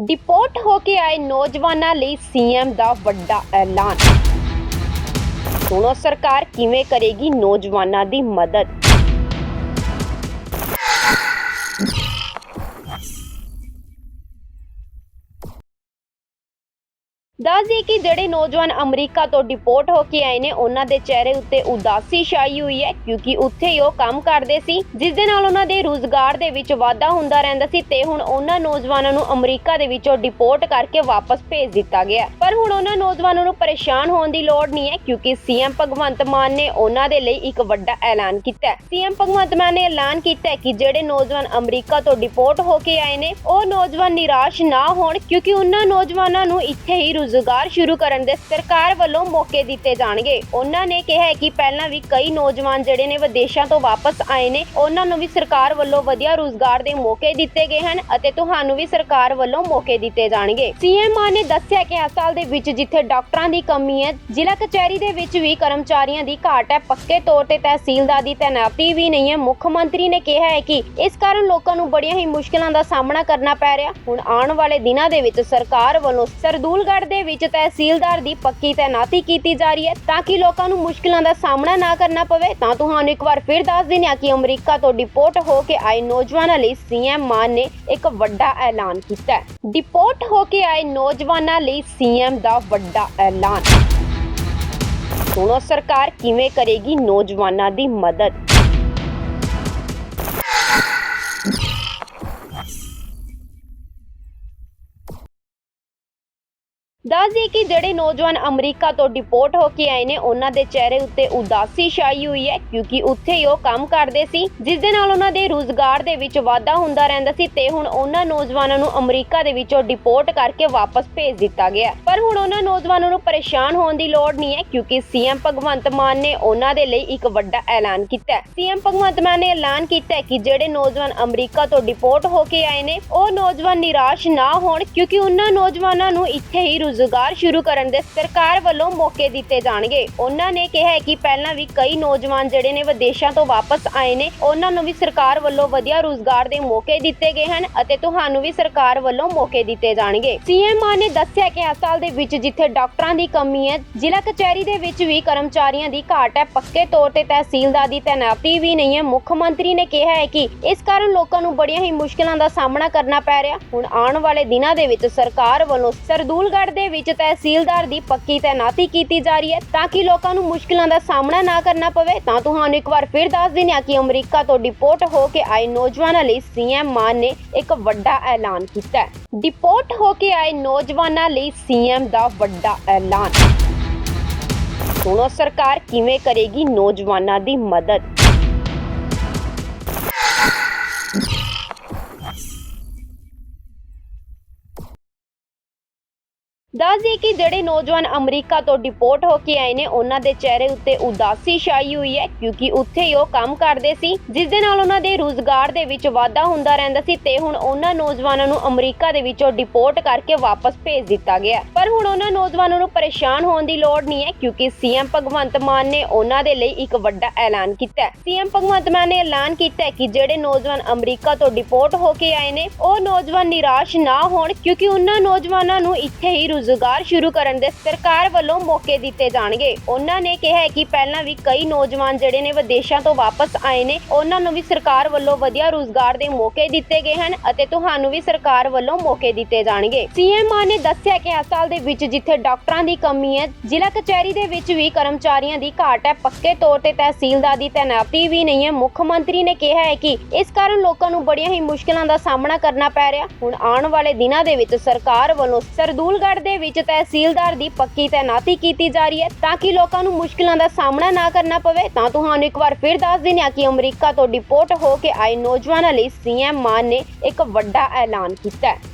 Deport ਹੋ ਕੇ ਆਏ ਨੌਜਵਾਨਾਂ ਲਈ ਸੀਐਮ ਦਾ ਵੱਡਾ ਐਲਾਨ। ਸੁਣੋ ਸਰਕਾਰ ਕਿਵੇਂ ਕਰੇਗੀ ਨੌਜਵਾਨਾਂ ਦੀ ਮਦਦ? ਦੱਸ ਦਈਏ ਕਿ ਜਿਹੜੇ ਨੌਜਵਾਨ ਅਮਰੀਕਾ ਤੋਂ ਡਿਪੋਰਟ ਹੋ ਕੇ ਆਏ ਨੇ, ਉਹਨਾਂ ਦੇ ਚਿਹਰੇ ਉੱਤੇ ਉਦਾਸੀ ਛਾਈ ਹੋਈ ਹੈ, ਕਿਉਂਕਿ ਉੱਥੇ ਹੀ ਉਹ ਕੰਮ ਕਰਦੇ ਸੀ। ਜਿਸ ਦੇ ਨਾਲ ਉਹਨਾਂ ਦੇ ਰੁਜ਼ਗਾਰ ਦੇ ਵਿੱਚ ਵਾਧਾ ਹੁੰਦਾ ਰਹਿੰਦਾ ਸੀ ਤੇ ਹੁਣ ਉਹਨਾਂ ਨੌਜਵਾਨਾਂ ਨੂੰ ਅਮਰੀਕਾ ਦੇ ਵਿੱਚੋਂ ਡਿਪੋਰਟ ਕਰਕੇ ਵਾਪਸ ਭੇਜ ਦਿੱਤਾ ਗਿਆ। ਪਰ ਹੁਣ ਉਹਨਾਂ ਨੌਜਵਾਨਾਂ ਨੂੰ ਪਰੇਸ਼ਾਨ ਹੋਣ ਦੀ ਲੋੜ ਨਹੀਂ ਹੈ, ਕਿਉਂਕਿ ਸੀਐਮ ਭਗਵੰਤ ਮਾਨ ਨੇ ਉਹਨਾਂ ਦੇ ਲਈ ਇੱਕ ਵੱਡਾ ਐਲਾਨ ਕੀਤਾ ਹੈ। ਸੀਐਮ ਭਗਵੰਤ ਮਾਨ ਨੇ ਐਲਾਨ ਕੀਤਾ ਕਿ ਜਿਹੜੇ ਨੌਜਵਾਨ ਅਮਰੀਕਾ ਤੋਂ ਡਿਪੋਰਟ ਹੋ ਕੇ ਆਏ ਨੇ, ਉਹ ਨੌਜਵਾਨ ਨਿਰਾਸ਼ ਨਾ ਹੋਣ, ਕਿਉਂਕਿ ਉਹਨਾਂ ਨੌਜਵਾਨਾਂ ਨੂੰ ਇੱਥੇ ਹੀ ਰੁਜ਼ਗਾਰ ਸ਼ੁਰੂ ਕਰਨ ਦੇ ਸਰਕਾਰ ਵੱਲੋਂ ਮੌਕੇ ਦਿੱਤੇ ਜਾਣਗੇ। ਉਹਨਾਂ ਨੇ ਕਿਹਾ ਕਿ ਪਹਿਲਾਂ ਵੀ ਕਈ ਨੌਜਵਾਨ ਜਿਹੜੇ ਨੇ ਵਿਦੇਸ਼ਾਂ ਤੋਂ ਵਾਪਸ ਆਏ ਨੇ, ਉਹਨਾਂ ਨੂੰ ਵੀ ਸਰਕਾਰ ਵੱਲੋਂ ਵਧੀਆ ਰੁਜ਼ਗਾਰ ਦੇ ਮੌਕੇ ਦਿੱਤੇ ਗਏ ਹਨ ਅਤੇ ਤੁਹਾਨੂੰ ਵੀ ਸਰਕਾਰ ਵੱਲੋਂ ਮੌਕੇ ਦਿੱਤੇ ਜਾਣਗੇ। ਸੀਐਮ ਨੇ ਦੱਸਿਆ ਕਿ ਹਸਪਤਾਲ ਦੇ ਵਿੱਚ ਜਿੱਥੇ ਡਾਕਟਰਾਂ ਦੀ ਕਮੀ ਹੈ, ਜ਼ਿਲ੍ਹਾ ਕਚਹਿਰੀ ਦੇ ਵਿੱਚ ਵੀ ਕਰਮਚਾਰੀਆਂ ਦੀ ਘਾਟ ਹੈ। ਪੱਕੇ ਤੌਰ ਤੇ ਤਹਿਸੀਲਦਾਰ ਦੀ ਤੈਨਾਤੀ ਵੀ ਨਹੀਂ ਹੈ। ਮੁੱਖ ਮੰਤਰੀ ਨੇ ਕਿਹਾ ਹੈ ਕਿ ਇਸ ਕਾਰਨ ਲੋਕਾਂ ਨੂੰ ਬੜੀਆਂ ਹੀ ਮੁਸ਼ਕਲਾਂ ਦਾ ਸਾਹਮਣਾ ਕਰਨਾ ਪੈ ਰਿਹਾ। ਹੁਣ ਆਉਣ ਵਾਲੇ ਦਿਨਾਂ ਦੇ ਵਿੱਚ ਸਰਕਾਰ ਵੱਲੋਂ ਸਰਦੂਲਗੜ੍ਹ ਦੇ ਵਿੱਚ ਤਹਿਸੀਲਦਾਰ ਦੀ ਪੱਕੀ ਤੈਨਾਤੀ ਕੀਤੀ ਜਾ ਰਹੀ ਹੈ ਤਾਂ ਕਿ ਲੋਕਾਂ ਨੂੰ ਮੁਸ਼ਕਲਾਂ ਦਾ ਸਾਹਮਣਾ ਨਾ ਕਰਨਾ ਪਵੇ, ਤਾਂ ਤੁਹਾਨੂੰ ਇੱਕ ਵਾਰ ਫਿਰ ਦੱਸ ਦਿੰਦੇ ਹਾਂ ਕਿ ਅਮਰੀਕਾ ਤੋਂ ਡਿਪੋਰਟ ਹੋ ਕੇ ਆਏ ਨੌਜਵਾਨਾਂ ਲਈ ਸੀਐਮ ਮਾਨ ਨੇ ਇੱਕ ਵੱਡਾ ਐਲਾਨ ਕੀਤਾ ਹੈ। ਡਿਪੋਰਟ ਹੋ ਕੇ ਆਏ ਨੌਜਵਾਨਾਂ ਲਈ ਸੀਐਮ ਦਾ ਵੱਡਾ ਐਲਾਨ। ਸੁਣੋ ਸਰਕਾਰ ਕਿਵੇਂ ਕਰੇਗੀ ਨੌਜਵਾਨਾਂ ਦੀ ਮਦਦ? ਦੱਸ ਦਈਏ ਕਿ ਜਿਹੜੇ ਨੌਜਵਾਨ ਅਮਰੀਕਾ ਤੋਂ ਡਿਪੋਰਟ ਹੋ ਕੇ ਆਏ ਨੇ, ਉਹਨਾਂ ਦੇ ਚਿਹਰੇ ਉੱਤੇ ਉਦਾਸੀ ਛਾਈ ਹੋਈ ਹੈ, ਕਿਉਂਕਿ ਉੱਥੇ ਹੀ ਉਹ ਕੰਮ ਕਰਦੇ ਸੀ, ਜਿਸ ਦੇ ਨਾਲ ਉਹਨਾਂ ਦੇ ਰੁਜ਼ਗਾਰ ਦੇ ਵਿੱਚ ਵਾਧਾ ਹੁੰਦਾ ਰਹਿੰਦਾ ਸੀ ਤੇ ਹੁਣ ਉਹਨਾਂ ਨੌਜਵਾਨਾਂ ਨੂੰ ਅਮਰੀਕਾ ਦੇ ਵਿੱਚੋਂ ਡਿਪੋਰਟ ਕਰਕੇ ਵਾਪਸ ਭੇਜ ਦਿੱਤਾ ਗਿਆ ਪਰ ਹੁਣ ਉਹਨਾਂ ਨੌਜਵਾਨਾਂ ਨੂੰ ਪਰੇਸ਼ਾਨ ਹੋਣ ਦੀ ਲੋੜ ਨਹੀਂ ਹੈ, ਕਿਉਂਕਿ ਸੀਐਮ ਭਗਵੰਤ ਮਾਨ ਨੇ ਉਹਨਾਂ ਦੇ ਲਈ ਇੱਕ ਵੱਡਾ ਐਲਾਨ ਕੀਤਾ ਹੈ। ਸੀਐਮ ਭਗਵੰਤ ਮਾਨ ਨੇ ਐਲਾਨ ਕੀਤਾ ਹੈ ਕਿ ਜਿਹੜੇ ਨੌਜਵਾਨ ਅਮਰੀਕਾ ਤੋਂ ਡਿਪੋਰਟ ਹੋ ਕੇ ਆਏ ਨੇ, ਉਹ ਨੌਜਵਾਨ ਨਿਰਾਸ਼ ਨਾ ਹੋਣ, ਕਿਉਂਕਿ ਉਹਨਾਂ ਨੌਜਵਾਨਾਂ ਨੂੰ ਇੱਥੇ ਹੀ ਰੁਜ਼ਗਾਰ ਸ਼ੁਰੂ ਕਰਨ ਦੇ ਸਰਕਾਰ ਵੱਲੋਂ ਮੌਕੇ ਦਿੱਤੇ ਜਾਣਗੇ। ਉਹਨਾਂ ਨੇ ਕਿਹਾ ਕਿ ਪਹਿਲਾਂ ਵੀ ਕਈ ਨੌਜਵਾਨ ਜਿਹੜੇ ਨੇ ਵਿਦੇਸ਼ਾਂ ਤੋਂ ਵਾਪਸ ਆਏ ਨੇ, ਉਹਨਾਂ ਨੂੰ ਵੀ ਸਰਕਾਰ ਵੱਲੋਂ ਵਧੀਆ ਰੁਜ਼ਗਾਰ ਦੇ ਮੌਕੇ ਦਿੱਤੇ ਗਏ ਹਨ ਅਤੇ ਤੁਹਾਨੂੰ ਵੀ ਸਰਕਾਰ ਵੱਲੋਂ ਮੌਕੇ ਦਿੱਤੇ ਜਾਣਗੇ। ਸੀਐਮ ਨੇ ਦੱਸਿਆ ਕਿ ਹਸਪਤਾਲ ਦੇ ਵਿੱਚ ਜਿੱਥੇ ਡਾਕਟਰਾਂ ਦੀ ਕਮੀ ਹੈ, ਜ਼ਿਲ੍ਹਾ ਕਚਹਿਰੀ ਦੇ ਵਿੱਚ ਵੀ ਕਰਮਚਾਰੀਆਂ ਦੀ ਘਾਟ ਹੈ। ਪੱਕੇ ਤੌਰ ਤੇ ਤਹਿਸੀਲਦਾਰ ਦੀ ਤੈਨਾਤੀ ਵੀ ਨਹੀਂ ਹੈ। ਮੁੱਖ ਮੰਤਰੀ ਨੇ ਕਿਹਾ ਹੈ ਕਿ ਇਸ ਕਾਰਨ ਲੋਕਾਂ ਨੂੰ ਬੜੀਆਂ ਹੀ ਮੁਸ਼ਕਲਾਂ ਦਾ ਸਾਹਮਣਾ ਕਰਨਾ ਪੈ ਰਿਹਾ। ਹੁਣ ਆਉਣ ਵਾਲੇ ਦਿਨਾਂ ਦੇ ਵਿੱਚ ਸਰਕਾਰ ਵੱਲੋਂ ਸਰਦੂਲਗੜ੍ਹ ਦੇ ਵਿੱਚ ਤਹਿਸੀਲਦਾਰ ਦੀ ਪੱਕੀ ਤੈਨਾਤੀ ਕੀਤੀ ਜਾ ਰਹੀ ਹੈ ਤਾਂ ਕਿ ਲੋਕਾਂ ਨੂੰ ਮੁਸ਼ਕਲਾਂ ਦਾ ਸਾਹਮਣਾ ਨਾ ਕਰਨਾ ਪਵੇ, ਤਾਂ ਤੁਹਾਨੂੰ ਇੱਕ ਵਾਰ ਫਿਰ ਦੱਸ ਦਿੰਦੇ ਹਾਂ ਕਿ ਅਮਰੀਕਾ ਤੋਂ ਡਿਪੋਰਟ ਹੋ ਕੇ ਆਏ ਨੌਜਵਾਨਾਂ ਲਈ ਸੀਐਮ ਮਾਨ ਨੇ ਇੱਕ ਵੱਡਾ ਐਲਾਨ ਕੀਤਾ ਹੈ। ਡਿਪੋਰਟ ਹੋ ਕੇ ਆਏ ਨੌਜਵਾਨਾਂ ਲਈ ਸੀਐਮ ਦਾ ਵੱਡਾ ਐਲਾਨ। ਸੁਣੋ ਸਰਕਾਰ ਕਿਵੇਂ ਕਰੇਗੀ ਨੌਜਵਾਨਾਂ ਦੀ ਮਦਦ? ਦੱਸ ਦਈਏ ਕਿ ਜਿਹੜੇ ਨੌਜਵਾਨ ਅਮਰੀਕਾ ਤੋਂ ਡਿਪੋਰਟ ਹੋ ਕੇ ਆਏ ਨੇ, ਉਹਨਾਂ ਦੇ ਚਿਹਰੇ ਉੱਤੇ ਉਦਾਸੀ ਛਾਈ ਹੋਈ ਹੈ, ਕਿਉਂਕਿ ਉੱਥੇ ਹੀ ਉਹ ਕੰਮ ਕਰਦੇ ਸੀ, ਜਿਸ ਦੇ ਨਾਲ ਉਹਨਾਂ ਦੇ ਰੁਜ਼ਗਾਰ ਦੇ ਵਿੱਚ ਵਾਧਾ ਹੁੰਦਾ ਰਹਿੰਦਾ ਸੀ ਤੇ ਹੁਣ ਉਹਨਾਂ ਨੌਜਵਾਨਾਂ ਨੂੰ ਅਮਰੀਕਾ ਦੇ ਵਿੱਚੋਂ ਡਿਪੋਰਟ ਕਰਕੇ ਵਾਪਸ ਭੇਜ ਦਿੱਤਾ ਗਿਆ ਪਰ ਹੁਣ ਉਹਨਾਂ ਨੌਜਵਾਨਾਂ ਨੂੰ ਪਰੇਸ਼ਾਨ ਹੋਣ ਦੀ ਲੋੜ ਨਹੀਂ ਹੈ, ਕਿਉਂਕਿ ਸੀਐਮ ਭਗਵੰਤ ਮਾਨ ਨੇ ਉਹਨਾਂ ਦੇ ਲਈ ਇੱਕ ਵੱਡਾ ਐਲਾਨ ਕੀਤਾ ਹੈ। ਸੀਐਮ ਭਗਵੰਤ ਮਾਨ ਨੇ ਐਲਾਨ ਕੀਤਾ ਹੈ ਕਿ ਜਿਹੜੇ ਨੌਜਵਾਨ ਅਮਰੀਕਾ ਤੋਂ ਡਿਪੋਰਟ ਹੋ ਕੇ ਆਏ ਨੇ, ਉਹ ਨੌਜਵਾਨ ਨਿਰਾਸ਼ ਨਾ ਹੋਣ, ਕਿਉਂਕਿ ਉਹਨਾਂ ਨੌਜਵਾਨਾਂ ਨੂੰ ਇੱਥੇ ਹੀ ਰੁਜ਼ਗਾਰ ਸ਼ੁਰੂ ਕਰਨ ਦੇ ਸਰਕਾਰ ਵੱਲੋਂ ਮੌਕੇ ਦਿੱਤੇ ਜਾਣਗੇ। ਉਹਨਾਂ ਨੇ ਕਿਹਾ ਕਿ ਪਹਿਲਾਂ ਵੀ ਕਈ ਨੌਜਵਾਨ ਜਿਹੜੇ ਨੇ ਵਿਦੇਸ਼ਾਂ ਤੋਂ ਵਾਪਸ ਆਏ ਨੇ, ਉਹਨਾਂ ਨੂੰ ਵੀ ਸਰਕਾਰ ਵੱਲੋਂ ਵਧੀਆ ਰੁਜ਼ਗਾਰ ਦੇ ਮੌਕੇ ਦਿੱਤੇ ਗਏ ਹਨ ਅਤੇ ਤੁਹਾਨੂੰ ਵੀ ਸਰਕਾਰ ਵੱਲੋਂ ਮੌਕੇ ਦਿੱਤੇ ਜਾਣਗੇ। ਸੀਐਮ ਨੇ ਦੱਸਿਆ ਕਿ ਹਸਪਤਾਲ ਦੇ ਵਿੱਚ ਜਿੱਥੇ ਡਾਕਟਰਾਂ ਦੀ ਕਮੀ ਹੈ, ਜ਼ਿਲ੍ਹਾ ਕਚਹਿਰੀ ਦੇ ਵਿੱਚ ਵੀ ਕਰਮਚਾਰੀਆਂ ਦੀ ਘਾਟ ਹੈ। ਪੱਕੇ ਤੌਰ ਤੇ ਤਹਿਸੀਲਦਾਰ ਦੀ ਤੈਨਾਤੀ ਵੀ ਨਹੀਂ ਹੈ। ਮੁੱਖ ਮੰਤਰੀ ਨੇ ਕਿਹਾ ਹੈ ਕਿ ਇਸ ਕਾਰਨ ਲੋਕਾਂ ਨੂੰ ਬੜੀਆਂ ਹੀ ਮੁਸ਼ਕਲਾਂ ਦਾ ਸਾਹਮਣਾ ਕਰਨਾ ਪੈ ਰਿਹਾ। ਹੁਣ ਆਉਣ ਵਾਲੇ ਦਿਨਾਂ ਦੇ ਵਿੱਚ ਸਰਕਾਰ ਵੱਲੋਂ ਸਰਦੂਲਗੜ੍ਹ ਦੇ ਵਿੱਚ ਤਹਿਸੀਲਦਾਰ ਦੀ ਪੱਕੀ ਤੈਨਾਤੀ ਕੀਤੀ ਜਾ ਰਹੀ ਹੈ ਤਾਂ ਕਿ ਲੋਕਾਂ ਨੂੰ ਮੁਸ਼ਕਲਾਂ ਦਾ ਸਾਹਮਣਾ ਨਾ ਕਰਨਾ ਪਵੇ। ਤਾਂ ਤੁਹਾਨੂੰ ਇੱਕ ਵਾਰ ਫਿਰ ਦੱਸ ਦਿੰਦੇ ਹਾਂ ਕਿ ਅਮਰੀਕਾ ਤੋਂ ਡਿਪੋਰਟ ਹੋ ਕੇ ਆਏ ਨੌਜਵਾਨਾਂ ਲਈ ਸੀਐਮ ਮਾਨ ਨੇ ਇੱਕ ਵੱਡਾ ਐਲਾਨ ਕੀਤਾ ਹੈ।